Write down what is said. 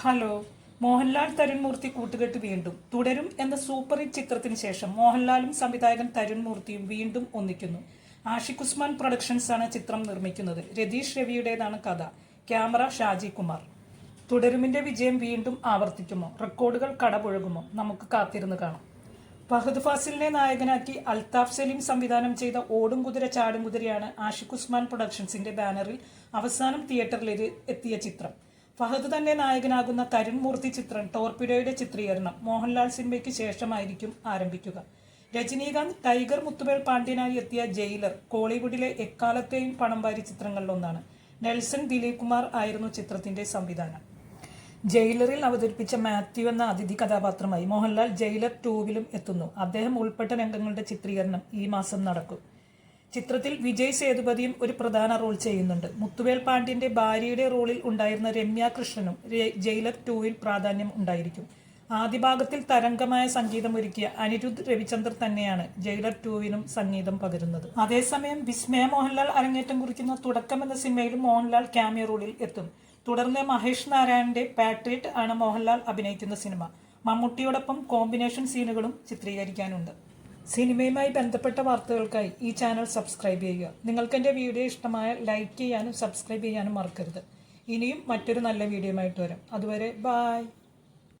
Hello Mohanlal Tharun Moorthy കൂട്ടുകെട്ട് വീണ്ടും തുടരും എന്ന സൂപ്പർ ഹിറ്റ് ചിത്രത്തിന് ശേഷം മോഹൻലാലും സംവിധായകൻ തരുൺമൂർത്തിയും വീണ്ടും ഒന്നിക്കുന്നു. ആഷിഖ് ഉസ്മാൻ പ്രൊഡക്ഷൻസ് ആണ് ചിത്രം നിർമ്മിക്കുന്നത്. രതീഷ് രവിയുടേതാണ് കഥ. ക്യാമറ ഷാജി കുമാർ. തുടരുമിന്റെ വിജയം വീണ്ടും ആവർത്തിക്കുമോ? റെക്കോർഡുകൾ കടപുഴകുമോ? നമുക്ക് കാത്തിരുന്ന് കാണാം. ഫഹദ് ഫാസിലിനെ നായകനാക്കി അൽതാഫ് സലീം സംവിധാനം ചെയ്ത ഓടും കുതിര ചാടും കുതിരയാണ് ആഷിഖ് ഉസ്മാൻ പ്രൊഡക്ഷൻസിന്റെ ബാനറിൽ അവസാനം തിയേറ്ററിൽ എത്തിയ ചിത്രം. ഫഹദ് തന്നെ നായകനാകുന്ന തരുൺ മൂർത്തി ചിത്രം ടോർപിഡോയുടെ ചിത്രീകരണം മോഹൻലാൽ സിനിമയ്ക്ക് ശേഷമായിരിക്കും ആരംഭിക്കുക. രജനീകാന്ത് ടൈഗർ മുത്തുവേൽ പാണ്ഡ്യനായി എത്തിയ ജയിലർ കോളിവുഡിലെ എക്കാലത്തെയും പണം വാരി ചിത്രങ്ങളിലൊന്നാണ്. നെൽസൺ ദിലീപ് കുമാർ ആയിരുന്നു ചിത്രത്തിന്റെ സംവിധാനം. ജയിലറിൽ അവതരിപ്പിച്ച മാത്യു എന്ന അതിഥി കഥാപാത്രമായി മോഹൻലാൽ ജയിലർ ടൂവിലും എത്തുന്നു. അദ്ദേഹം ഉൾപ്പെട്ട രംഗങ്ങളുടെ ചിത്രീകരണം ഈ മാസം നടക്കും. ചിത്രത്തിൽ വിജയ് സേതുപതിയും ഒരു പ്രധാന റോൾ ചെയ്യുന്നുണ്ട്. മുത്തുവേൽ പാണ്ഡ്യന്റെ ഭാര്യയുടെ റോളിൽ ഉണ്ടായിരുന്ന രമ്യ കൃഷ്ണനും ജയിലർ ടൂവിൽ പ്രാധാന്യം ഉണ്ടായിരിക്കും. ആദ്യ ഭാഗത്തിൽ തരംഗമായ സംഗീതം ഒരുക്കിയ അനിരുദ്ധ് രവിചന്ദ്രൻ തന്നെയാണ് ജയിലർ ടൂവിനും സംഗീതം പകരുന്നത്. അതേസമയം വിസ്മയ മോഹൻലാൽ അരങ്ങേറ്റം കുറിക്കുന്ന തുടക്കം എന്ന സിനിമയിലും മോഹൻലാൽ ക്യാമിയ റോളിൽ എത്തും. തുടർന്ന് മഹേഷ് നാരായണന്റെ പാട്രിയറ്റ് ആണ് മോഹൻലാൽ അഭിനയിക്കുന്ന സിനിമ. മമ്മൂട്ടിയോടൊപ്പം കോമ്പിനേഷൻ സീനുകളും ചിത്രീകരിക്കാനുണ്ട്. സിനിമയുമായി ബന്ധപ്പെട്ട വാർത്തകൾക്കായി ഈ ചാനൽ സബ്സ്ക്രൈബ് ചെയ്യുക. നിങ്ങൾക്ക് എന്റെ വീഡിയോ ഇഷ്ടമായാൽ ലൈക്ക് ചെയ്യാനും സബ്സ്ക്രൈബ് ചെയ്യാനും മറക്കരുത്. ഇനിയും മറ്റൊരു നല്ല വീഡിയോ ആയിട്ട് വരാം. അതുവരെ ബായ്.